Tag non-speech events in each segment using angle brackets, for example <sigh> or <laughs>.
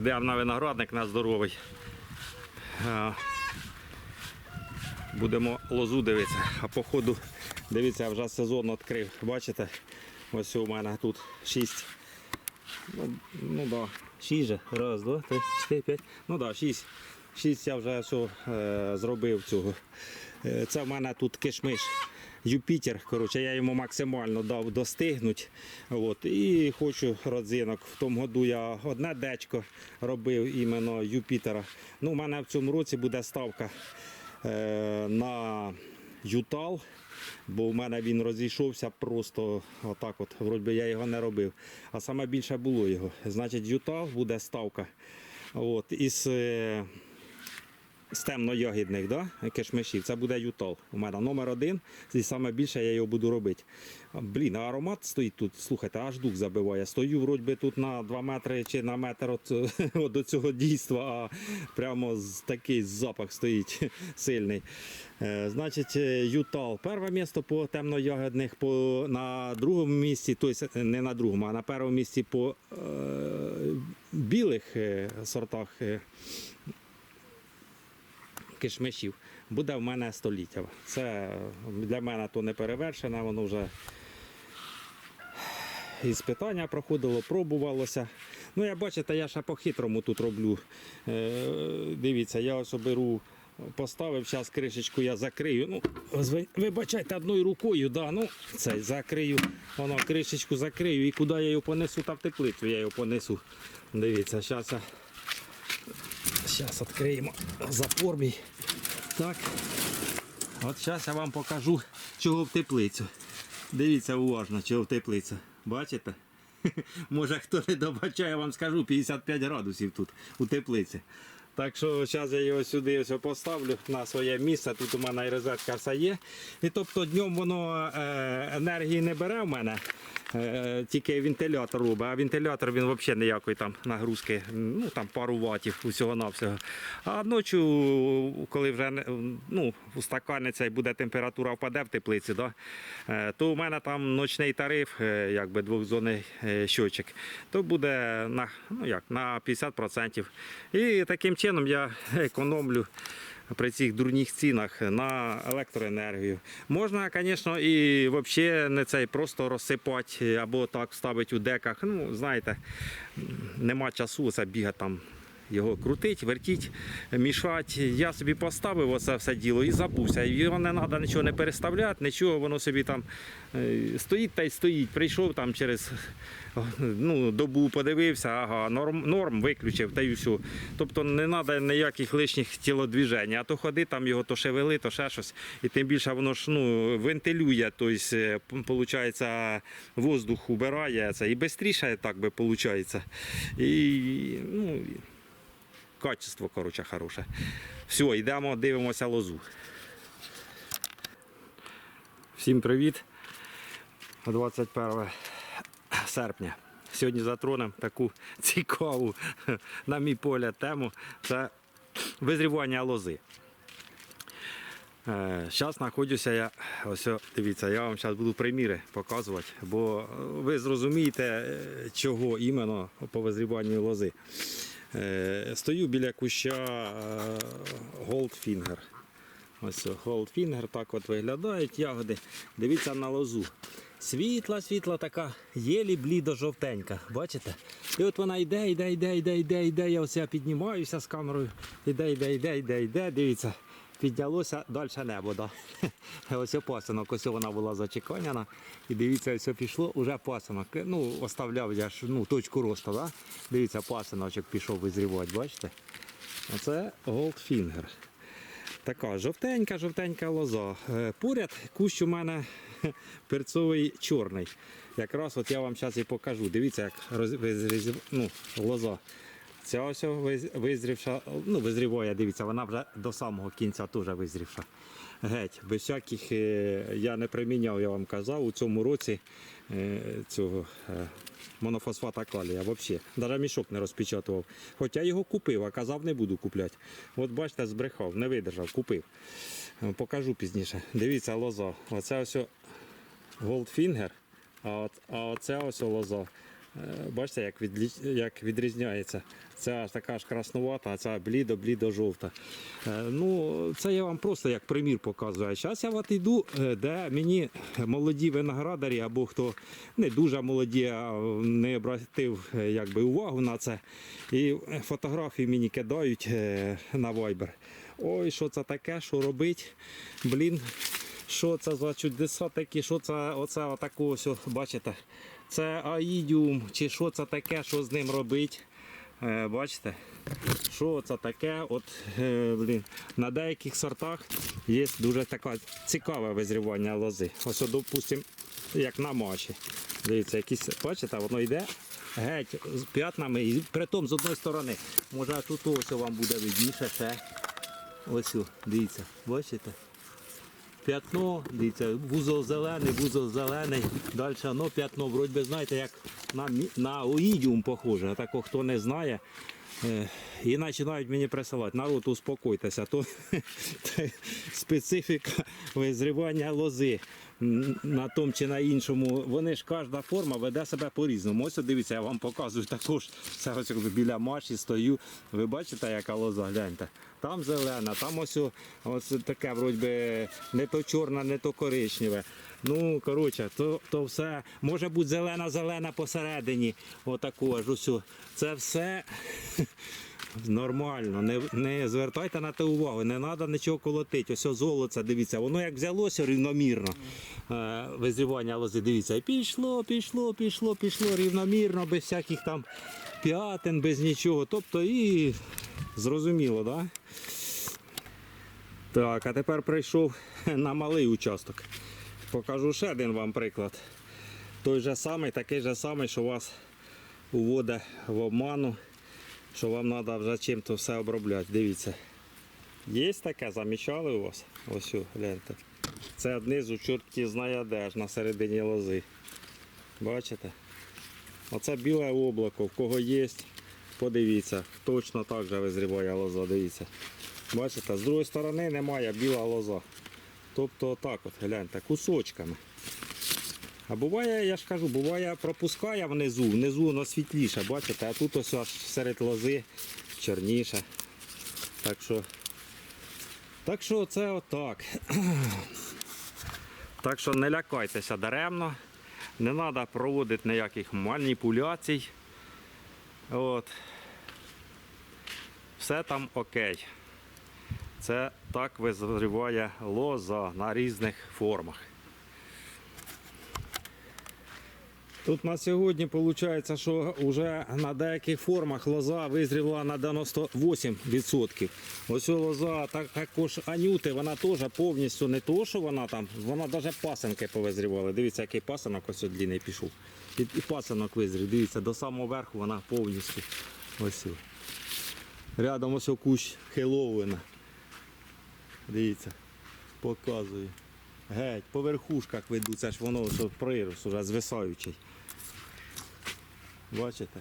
Йдемо на виноградник на здоровий. Будемо лозу дивитися. А по ходу, дивіться, я вже сезон відкрив. Бачите? Ось у мене тут 6. Ну, ну да, 6 же. Раз, два, три, чотири, п'ять. Ну да, 6. 6 я вже все, е, зробив цього. Е, Це в мене тут кишмиш. Юпітер, коротше, я йому максимально дав достигнути. От, і хочу родзинок. В тому году я одне дечко робив іменно Юпітера. Ну, у мене в цьому році буде ставка е, на Ютал, бо в мене він розійшовся просто отак. От, вроді я його не робив. А саме більше було його. Значить, Ютал буде ставка. От, із е, з темно-ягідних да? кишмишів. Це буде Ютал. У мене номер один. І саме більше я його буду робити. Блін, аромат стоїть тут. Слухайте, аж дух забиває. Стою вроді тут на 2 метри чи на метр от, <laughs> от до цього дійства, а прямо такий запах стоїть <laughs> сильний. Е, Значить, е, Ютал. Перше місце по темно-ягідних, по, на другому місці, тобто не на другому, а на першому місці по е, білих е, сортах. Кишмишів буде в мене століття. Це для мене то не перевершене, воно вже із питання проходило, пробувалося. Ну, я бачите, я ще по-хитрому тут роблю. Е, дивіться, я беру, поставив, зараз кришечку я закрию. Ну, ви- вибачайте, одною рукою, да, ну, це закрию, воно кришечку закрию і куди я його понесу, та в теплицю я його понесу. Дивіться, зараз я Зараз відкриємо запор. Так. От зараз я вам покажу, чого в теплицю. Дивіться уважно, чого в теплицю. Бачите? <laughs> Може хто не добачає, я вам скажу 55 градусів тут у теплиці. Так що зараз я його сюди ось поставлю на своє місце. Тут у мене і розетка все є. І тобто днем воно е, енергії не бере в мене. Е, тільки вентилятор робить, а вентилятор він взагалі ніякої там нагрузки, ну там пару ватів усього навсього. А ночі, коли вже ну, устаканиться і буде температура впаде в теплиці, да, е, то у мене там ночний тариф, якби двохзонний щочик, то буде на, ну, як, на 50%. І таким чином я <laughs> економлю при цих дурних цінах на електроенергію. Можна, звісно, і взагалі не цей просто розсипати або так ставити у деках. Ну, знаєте, нема часу це бігати там. Його крутить, вертіть, мішати. Я собі поставив оце все діло і забувся. Його не треба нічого не переставляти, нічого, воно собі там е, стоїть та й стоїть. Прийшов там через ну, добу подивився, ага, норм, норм виключив та й все. Тобто не треба ніяких лишніх тілодвіжень, а то ходи там його то шевели, то ще щось. І тим більше воно ж ну, вентилює, тобто, воздух убирає це і швидше так би виходить. І, ну, качество, коротше, хороше. Все, йдемо, дивимося лозу. Всім привіт. 21 серпня. Сьогодні затронемо таку <laughs> цікаву, на мій погляд, тему. Це визрівання лози. Зараз знаходжуся я, ось дивіться, я вам зараз буду приміри показувати, бо е, ви зрозумієте, е, чого іменно по визріванню лози. Е, Стою біля куща е, Goldfinger. Ось Goldfinger, так от виглядають ягоди. Дивіться на лозу. Світла, світла така, єлі блідо жовтенька. Бачите? І от вона йде, йде, йде, йде, йде, йде. Я оце піднімаюся з камерою. Іде, йде, йде, йде, йде. Дивіться, піднялося далі небо. Да? <laughs> Ось пасинок, ось вона була зачеканяна. І дивіться, ось пішло, уже пасинок. Ну, оставляв я ж ну, точку росту. Да? Дивіться, пасиночок пішов визрівати, бачите? Оце Goldfinger. Така жовтенька, жовтенька лоза. Е, Поряд кущ у мене <laughs> перцовий чорний. Якраз от я вам зараз і покажу. Дивіться, як роз... ну, лоза. Ця ось визрівша, ну, визріває, дивіться, вона вже до самого кінця теж визрівша. Геть, без всяких е, я не приміняв, я вам казав, у цьому році е, цього е, монофосфата калія взагалі. Навіть мішок не розпечатував. Хоча його купив, а казав, не буду купляти. От бачите, збрехав, не видержав, купив. Покажу пізніше. Дивіться, лоза. Оце ось Goldfinger, а, оце ось лоза. Е, Бачите, як, відлі- як відрізняється. Ця така ж краснувата, а ця блідо-блідо-жовта. Е, Ну, це я вам просто як примір показую. Зараз я от йду, е, де мені молоді виноградарі або хто не дуже молоді, а не обратив якби, увагу на це. І фотографії мені кидають на Viber. Ой, що це таке, що робить? Блін, що це за чудеса такі, що це оце отаку ось, бачите? Це аїдіум, чи що це таке, що з ним робить? Е, бачите? Що це таке? От, е, блін, на деяких сортах є дуже таке цікаве визрівання лози. Ось, допустимо, як на маші. Дивіться, якісь, бачите, воно йде геть з п'ятнами, і притом з одної сторони. Може тут ось вам буде видніше ще. Ось, дивіться, бачите? П'ятно, дивіться, вузол зелений, вузол зелений, далі оно п'ятно, вроді би, знаєте, як на, на оїдіум похоже, а тако хто не знає. Е, І починають мені присилати. Народ, успокойтеся, то <laughs> специфіка визрівання лози на тому чи на іншому. Вони ж кожна форма веде себе по-різному. Ось дивіться, я вам показую також. Це ось біля маші стою. Ви бачите, яка лоза, гляньте. Там зелена, там ось, ось таке, вроді не то чорне, не то коричневе. Ну, коротше, то, то все може бути зелена-зелена посередині. Отаку аж усю. Це все нормально. Не, не звертайте на те увагу, не треба нічого колотити. Ось золоце, дивіться, воно як взялося рівномірно. Е, визрівання лози, дивіться, і пішло, пішло, пішло, пішло рівномірно, без всяких там п'ятин, без нічого. Тобто і зрозуміло? Да? Так, а тепер прийшов <laughs> на малий участок. Покажу ще один вам приклад. Той же самий, такий же самий, що вас уводить в обману, що вам треба вже чим-то все обробляти. Дивіться. Є таке, замічали у вас? Ось, гляньте. Це знизу чорті знає де ж на середині лози. Бачите? Оце біле облако, в кого є, подивіться, точно так же визріває лоза, дивіться. Бачите, з другої сторони немає біла лоза. Тобто отак от, гляньте, кусочками. А буває, я ж кажу, буває пропускає внизу, внизу воно світліше, бачите, а тут ось аж серед лози чорніше. Так що, так що це отак. <clears throat> Так що не лякайтеся даремно, не треба проводити ніяких маніпуляцій. От. Все там окей. Це так визріває лоза на різних формах. Тут на сьогодні виходить, що вже на деяких формах лоза визріла на 98%. Ось лоза так, також анюти, вона теж повністю не то, що вона там, вона навіть пасенки повизрівала. Дивіться, який пасенок ось длинний пішов. І, і пасенок визрів. Дивіться, до самого верху вона повністю. Ось. Рядом ось кущ Хеллоуіна. Дивіться, показую. Геть, по верхушках веду, це ж воно прирос уже звисаючий. Бачите?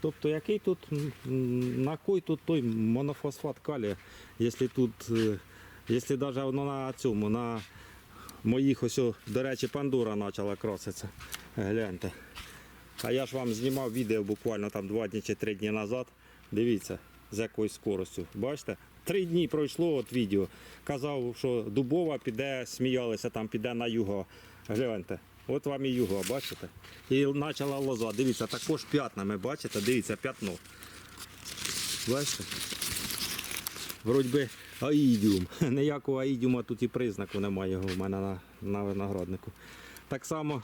Тобто який тут, на кой тут той монофосфат калія, якщо тут, е, якщо навіть воно на цьому, на моїх ось, до речі, пандура почала краситися. Гляньте. А я ж вам знімав відео буквально там два дні чи три дні назад. Дивіться, з якою скоростю. Бачите? Три дні пройшло от відео. Казав, що дубова піде, сміялися, там піде на юго. Гляньте. От вам і юго, бачите? І почала лоза. Дивіться, також п'ятнами, бачите? Дивіться, п'ятно. Бачите? Вроді би аїдіум. <laughs> Ніякого аїдіума тут і признаку немає в мене на, на винограднику. Так само,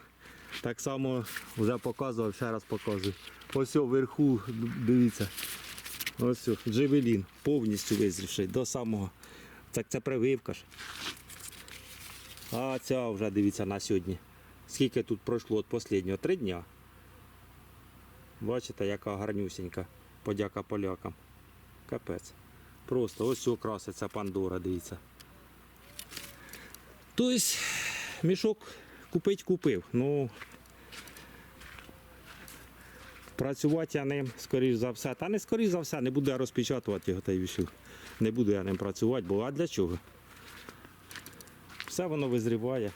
так само вже показував, ще раз показую. Ось вверху, дивіться. Ось джевелін, повністю визрівший до самого. Так це прививка ж. А ця вже дивіться на сьогодні. Скільки тут пройшло від останнього? Три дня. Бачите, яка гарнюсінька. Подяка полякам. Капець. Просто ось краситься пандора, дивіться. Тобто, мішок купить купив. Ну, працювати я ним, скоріш за все. Та не скоріш за все, не буду я розпечатувати його та й вішив. Не буду я ним працювати, бо а для чого? Все воно визріває.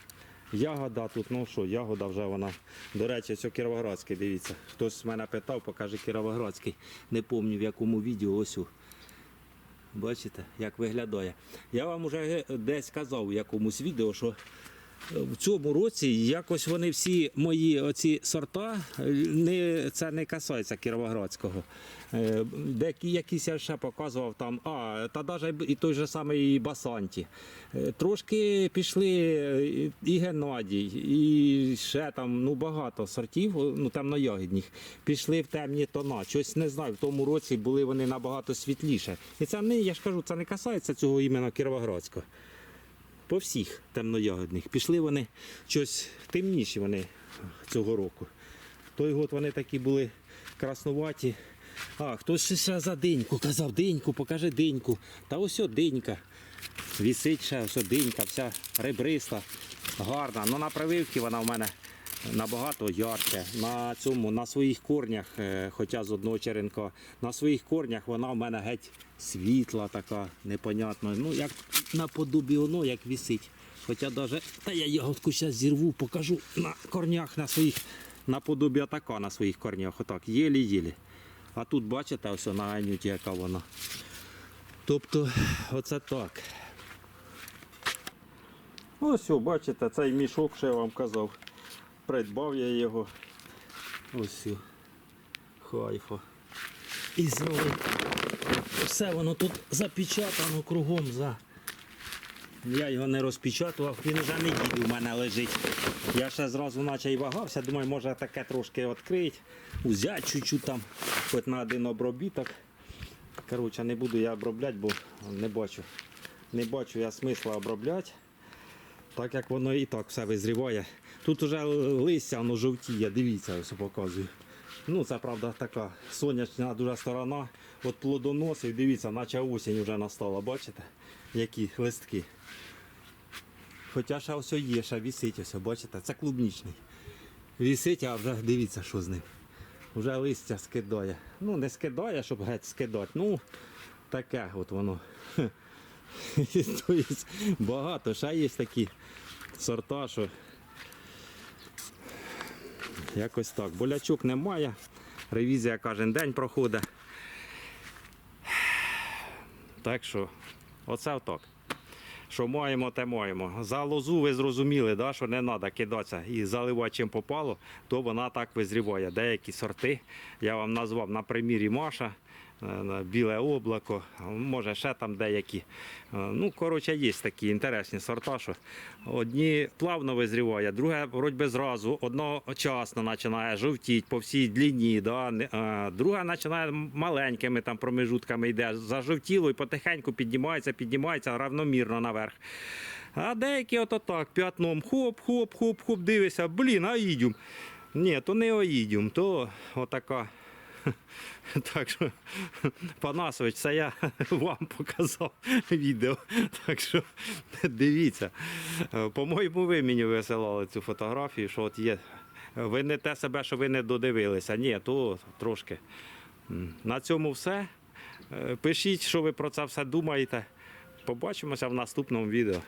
Ягода тут, ну що, ягода вже вона. До речі, це Кіровоградський, дивіться. Хтось мене питав, покаже Кіровоградський. Не пам'ятаю в якому відео ось. у. Бачите, як виглядає. Я вам вже десь казав в якомусь відео, що в цьому році якось вони всі мої оці сорта, е, не, це не касається Кіровоградського. Е, Деякі якісь я ще показував там, а, та навіть і той же самий Басанті. Е, Трошки пішли і Геннадій, і ще там ну, багато сортів, ну темноягідних, пішли в темні тона. Щось не знаю, в тому році були вони набагато світліше. І це не, я ж кажу, це не касається цього іменно Кіровоградського по всіх темноягодних. Пішли вони щось темніші вони цього року. Той год вони такі були краснуваті. А, хтось ще за диньку казав, диньку, покажи диньку. Та ось о. Вісить ще ось о вся ребриста, гарна. Ну на прививці вона в мене набагато ярче. На цьому, на своїх корнях, е, хоча з одного черенка, на своїх корнях вона в мене геть світла така, непонятна. Ну, як наподобі воно, як вісить. Хоча даже, та я ягодку зараз зірву, покажу на корнях на своїх, наподобі атака на своїх корнях. Отак, єлі-єлі. А тут бачите, ось на анюті, яка вона. Тобто, оце так. Ось, бачите, цей мішок, що я вам казав. Придбав я його. Ось. Хайфа. І знову все воно тут запечатано кругом. За... Я його не розпечатував, він вже неділю в мене лежить. Я ще зразу наче і вагався, думаю, може таке трошки відкрити, взяти чуть-чуть там, хоч на один обробіток. Коротше, не буду я обробляти, бо не бачу. Не бачу я смисла обробляти, так як воно і так все визріває. Тут вже листя воно жовтіє, дивіться, ось показую. Ну, це правда така сонячна дуже сторона. От плодоносів, дивіться, наче осінь вже настала, бачите? Які листки. Хоча ще ось є, ще вісить, ось, бачите, це клубнічний. Вісить, а вже дивіться, що з ним. Вже листя скидає. Ну, не скидає, щоб геть скидати. Ну, таке от воно. <laughs> Тобто багато, ще є такі сорта, що якось так. Болячок немає. Ревізія кожен день проходить. Так що, оце так. Що маємо, те маємо. За лозу ви зрозуміли, да, що не треба кидатися і заливати чим попало, то вона так визріває. Деякі сорти я вам назвав на примірі Маша, біле облако, може ще там деякі. Е, Ну, коротше, є такі інтересні сорта, що одні плавно визріває, друге вроді зразу, одночасно починає жовтіти по всій длині, да? а, друга починає маленькими там промежутками йде, зажовтіло і потихеньку піднімається, піднімається равномірно наверх. А деякі ото так, п'ятном хоп, хоп, хоп, хоп, дивишся, блін, аїдюм. Ні, то не оїдюм, то отака. <laughs> Так що, Панасович, це я <laughs> вам показав відео. Так що дивіться. Е, По-моєму, ви мені висилали цю фотографію, що от є. Ви не те себе, що ви не додивилися. Ні, то трошки. На цьому все. Е, Пишіть, що ви про це все думаєте. Побачимося в наступному відео.